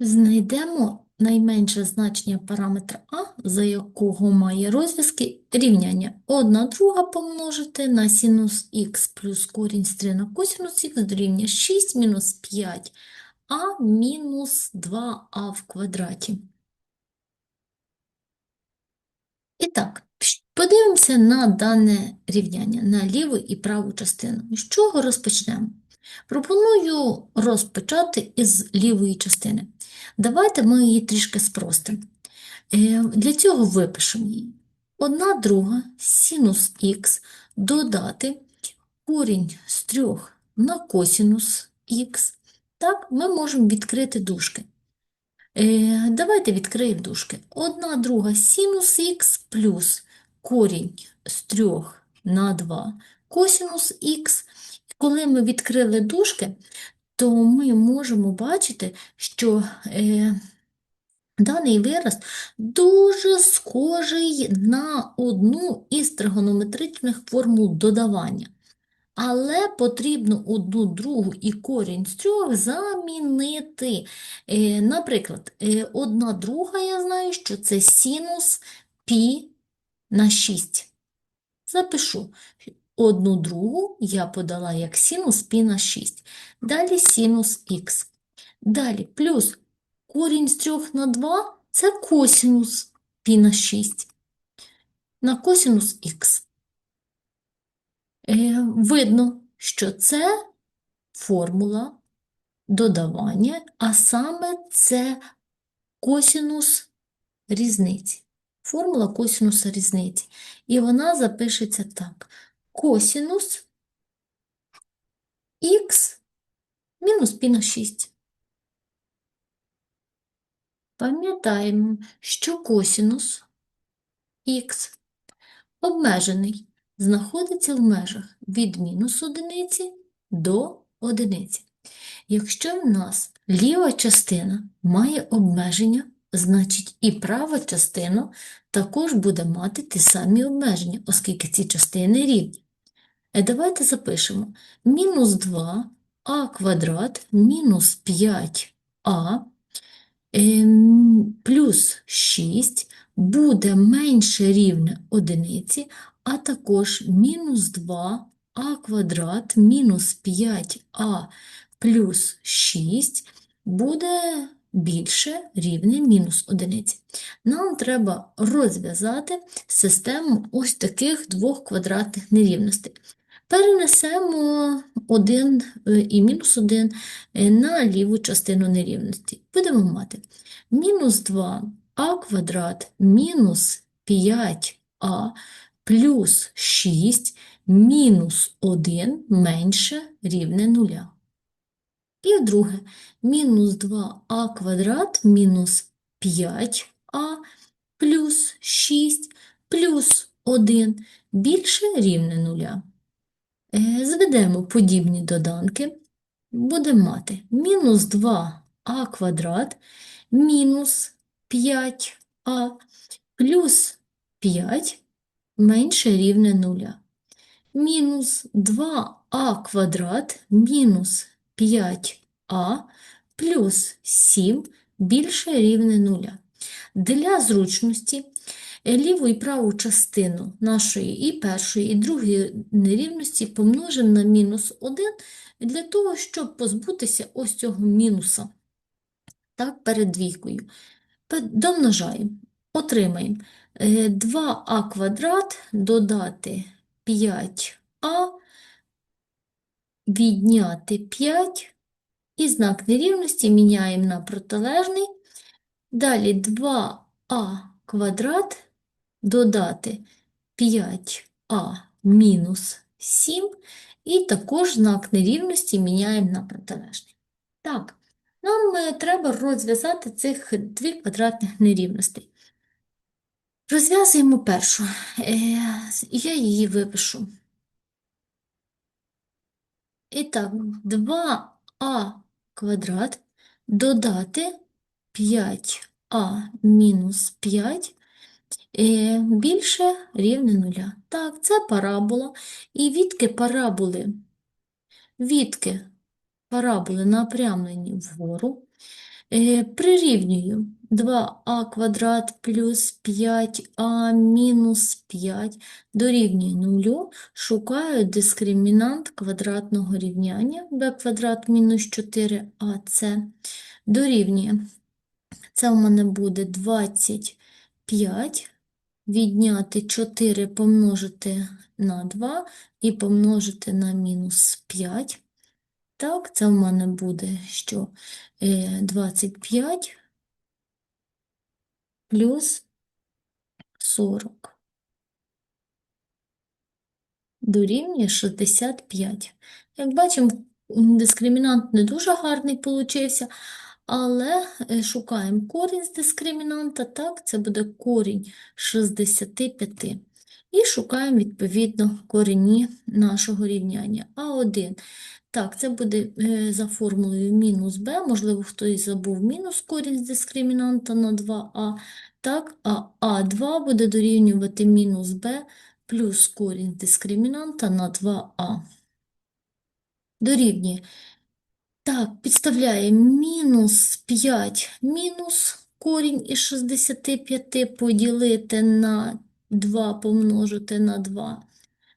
Знайдемо найменше значення параметра А, за якого має розв'язки рівняння 1 друга помножити на синус х плюс корінь з 3 на косинус х дорівнює 6 мінус 5 а мінус 2а в квадраті. І так, подивимося на дане рівняння, на ліву і праву частину. З чого розпочнемо? Пропоную розпочати із лівої частини. Давайте ми її трішки спростимо. Е, Для цього випишемо її. Одна друга синус х додати корінь з 3 на косинус х. Так, ми можемо відкрити дужки. Е, Давайте відкриємо дужки. Одна друга синус х плюс корінь з 3 на 2 косинус х. Коли ми відкрили дужки, то ми можемо бачити, що е, даний вираз дуже схожий на одну із тригонометричних формул додавання. Але потрібно одну другу і корінь з трьох замінити. Е, наприклад, е, одна друга, я знаю, що це синус пі на 6. Запишу. Одну другу я подала як синус пі на 6. Далі синус х. Далі плюс корінь з 3 на 2 – це косинус пі на 6. На косинус х. Е, Видно, що це формула додавання, а саме це косинус різниці. Формула косинуса різниці. І вона запишеться так. Косинус х мінус пі на 6. Пам'ятаємо, що косинус х обмежений знаходиться в межах від мінус одиниці до одиниці. Якщо в нас ліва частина має обмеження, значить і права частина також буде мати ті самі обмеження, оскільки ці частини рівні. Е, Давайте запишемо. Мінус 2а квадрат мінус 5а ем, плюс 6 буде менше рівне одиниці, а також мінус 2а квадрат мінус 5а плюс 6 буде більше рівне мінус одиниці. Нам треба розв'язати систему ось таких двох квадратних нерівностей. Перенесемо 1 і мінус 1 на ліву частину нерівності. Будемо мати мінус 2а квадрат мінус 5а плюс 6 мінус 1 менше рівне 0. І друге, мінус 2а квадрат мінус 5а плюс 6 плюс 1 більше рівне 0. Е, Зведемо подібні доданки. Будемо мати мінус 2а квадрат мінус 5а плюс 5 менше рівне 0. Мінус 2а квадрат мінус 5а плюс 7 більше рівне 0. Для зручності е, ліву і праву частину нашої і першої, і другої нерівності помножимо на мінус 1 для того, щоб позбутися ось цього мінуса. Так, перед двійкою. Домножаємо. Отримаємо е, 2а квадрат додати 5а, відняти 5, і знак нерівності міняємо на протилежний. Далі 2а квадрат додати 5а мінус 7, і також знак нерівності міняємо на протилежний. Так, нам е, треба розв'язати цих дві квадратних нерівностей. Розв'язуємо першу. Е, Я її випишу. І так, 2а квадрат додати 5а мінус 5 е, більше рівне нуля. Так, це парабола. І відки параболи, відки параболи напрямлені вгору, Прирівнюю 2а квадрат плюс 5а мінус 5 дорівнює нулю. Шукаю дискримінант квадратного рівняння b квадрат мінус 4ac дорівнює. Це у мене буде 25 відняти 4 помножити на 2 і помножити на мінус 5. Так, це в мене буде що е, 25 плюс 40 дорівнює 65. Як бачимо, дискримінант не дуже гарний получився, але е, шукаємо корінь з дискримінанта, так, це буде корінь 65. І шукаємо, відповідно, корені нашого рівняння. А1. Так, це буде е, за формулою мінус b, можливо, хтось забув мінус корінь з дискримінанта на 2а. Так, а а2 буде дорівнювати мінус b плюс корінь з дискримінанта на 2а. Дорівнює. Так, підставляємо мінус 5 мінус корінь із 65 поділити на 2 помножити на 2.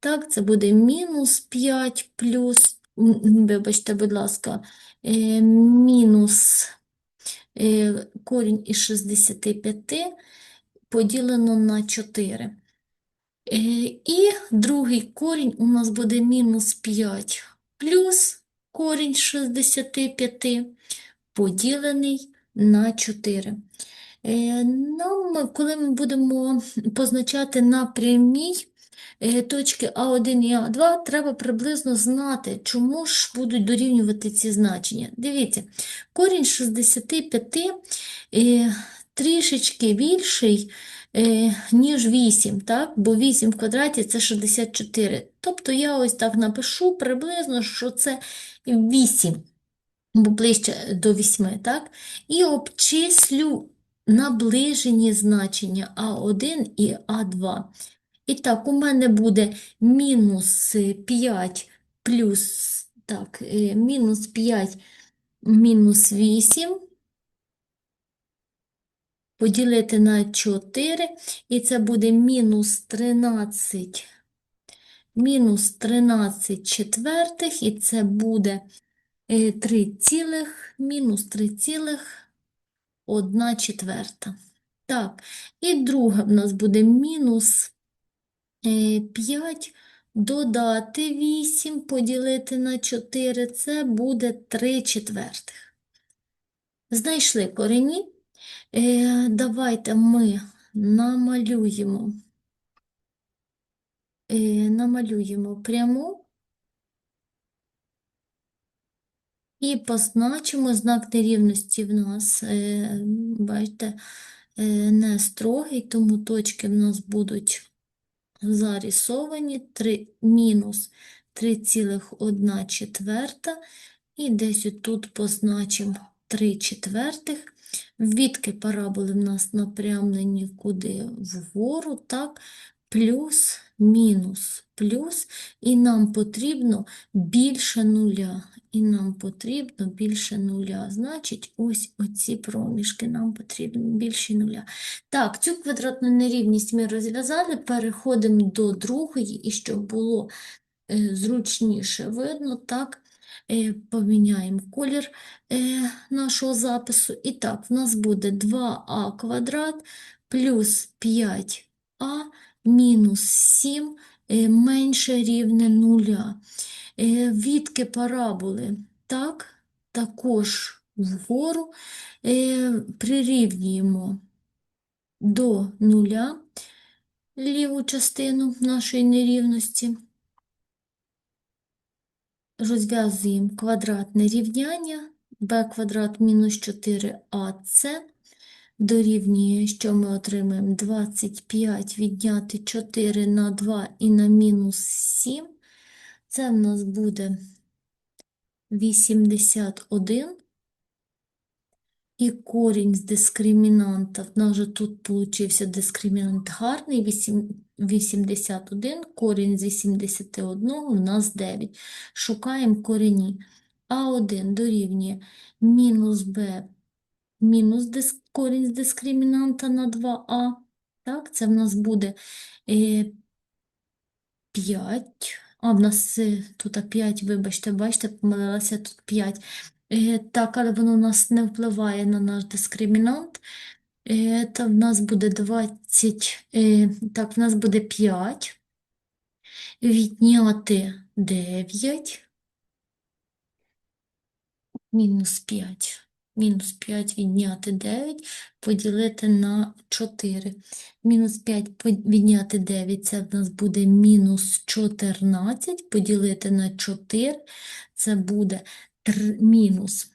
Так, це буде мінус 5 плюс, вибачте, будь ласка, е, мінус е, корінь із 65 поділено на 4. Е, І другий корінь у нас буде мінус 5 плюс корінь з 65 поділений на 4. Е, Нам, коли ми будемо позначати на прямій е, точки А1 і А2, треба приблизно знати, чому ж будуть дорівнювати ці значення. Дивіться, корінь з 65 е, трішечки більший, ніж 8, так? бо 8 в квадраті це 64. Тобто я ось так напишу приблизно, що це 8, бо ближче до 8, так? І обчислю наближені значення А1 і А2. І так, у мене буде мінус 5 плюс, так, е, мінус 5 мінус 8 поділити на 4, і це буде мінус 13, мінус 13 четвертих, і це буде 3 цілих, мінус 3 цілих, 1 четверта. Так, і друге в нас буде мінус 5 додати 8, поділити на 4, це буде 3 четвертих. Знайшли корені. Е, Давайте ми намалюємо, е, намалюємо пряму і позначимо знак нерівності в нас, е, бачите, е, не строгий, тому точки в нас будуть зарисовані. 3, мінус 3,1 четверта, і десь тут позначимо 3 четвертих. Відки параболи в нас напрямлені куди вгору, так, плюс, мінус, плюс, і нам потрібно більше нуля. І нам потрібно більше нуля. Значить, ось оці проміжки нам потрібні більше нуля. Так, цю квадратну нерівність ми розв'язали, переходимо до другої, і щоб було е, зручніше видно, так, е, поміняємо колір е, нашого запису. І так, в нас буде 2а квадрат плюс 5а мінус 7 е, менше рівне нуля. Е, Відки параболи, так, також вгору е, прирівнюємо до нуля ліву частину нашої нерівності. Розв'язуємо квадратне рівняння b квадрат мінус 4ac дорівнює, що ми отримаємо 25 відняти 4 на 2 і на мінус 7. Це в нас буде 81. І корінь з дискримінанта, в нас же тут получився дискримінант гарний, 8, 81, корінь з 81 у нас 9. Шукаємо корені. А1 дорівнює мінус b мінус корінь з дискримінанта на 2а. Так, це в нас буде е, 5. А, в нас е, тут 5, вибачте, бачите, помилилася тут 5. Е, так, але воно у нас не впливає на наш дискримінант. Е, та в нас буде 20, е, так, в нас буде 5. Відняти 9. Мінус 5. Мінус 5 відняти 9, поділити на 4. Мінус 5 відняти 9, це в нас буде мінус 14, поділити на 4, це буде тр- мінус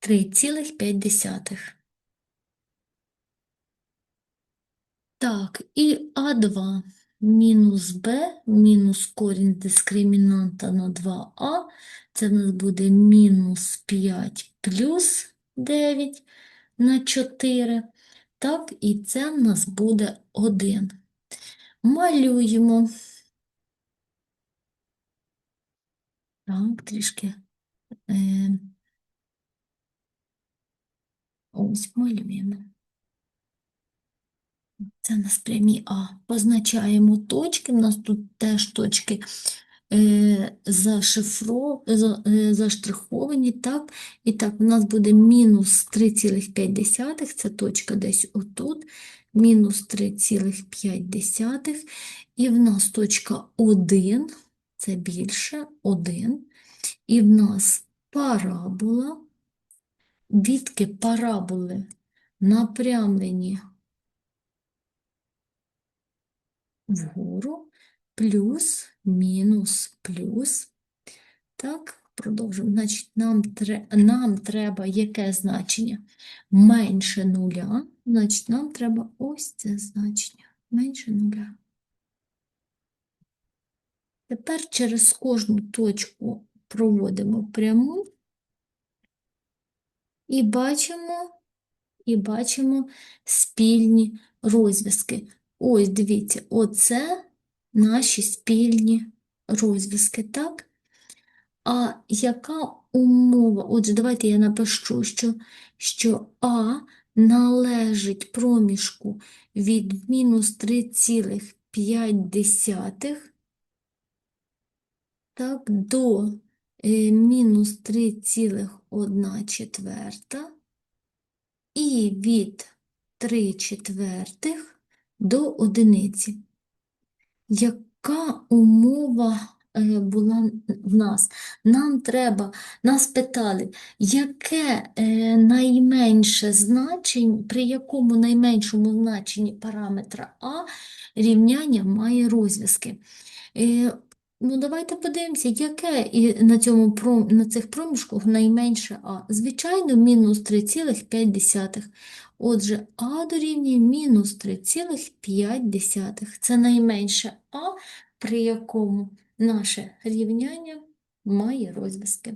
3,5. Так, і А2 мінус Б мінус корінь дискримінанта на 2а, це в нас буде мінус 5 плюс 9 на 4. Так, і це в нас буде 1. Малюємо. Так, трішки. Е, ось малюємо. Це у нас прямі А. Позначаємо точки. У нас тут теж точки е, зашифро, за, е, заштриховані. Так? І так, у нас буде мінус 3,5, це точка десь отут. Мінус 3,5. І в нас точка 1, це більше 1. І в нас парабола. Відки параболи напрямлені вгору, плюс, мінус, плюс. Так, продовжуємо. Значить, нам, тре- нам треба яке значення? Менше нуля. Значить, нам треба ось це значення. Менше нуля. Тепер через кожну точку проводимо пряму і бачимо, і бачимо спільні розв'язки. Ось, дивіться, оце наші спільні розв'язки, так? А яка умова? Отже, давайте я напишу, що, що А належить проміжку від мінус 3,5 так, до е, мінус 3,1 четверта і від 3 четвертих до одиниці. Яка умова е, була в нас? Нам треба, нас питали, яке е, найменше значення, при якому найменшому значенні параметра А рівняння має розв'язки. Ну, давайте подивимося, яке на цьому пром- на цих проміжках найменше А. Звичайно, мінус 3,5. Отже, А дорівнює мінус 3,5. Це найменше А, при якому наше рівняння має розв'язки.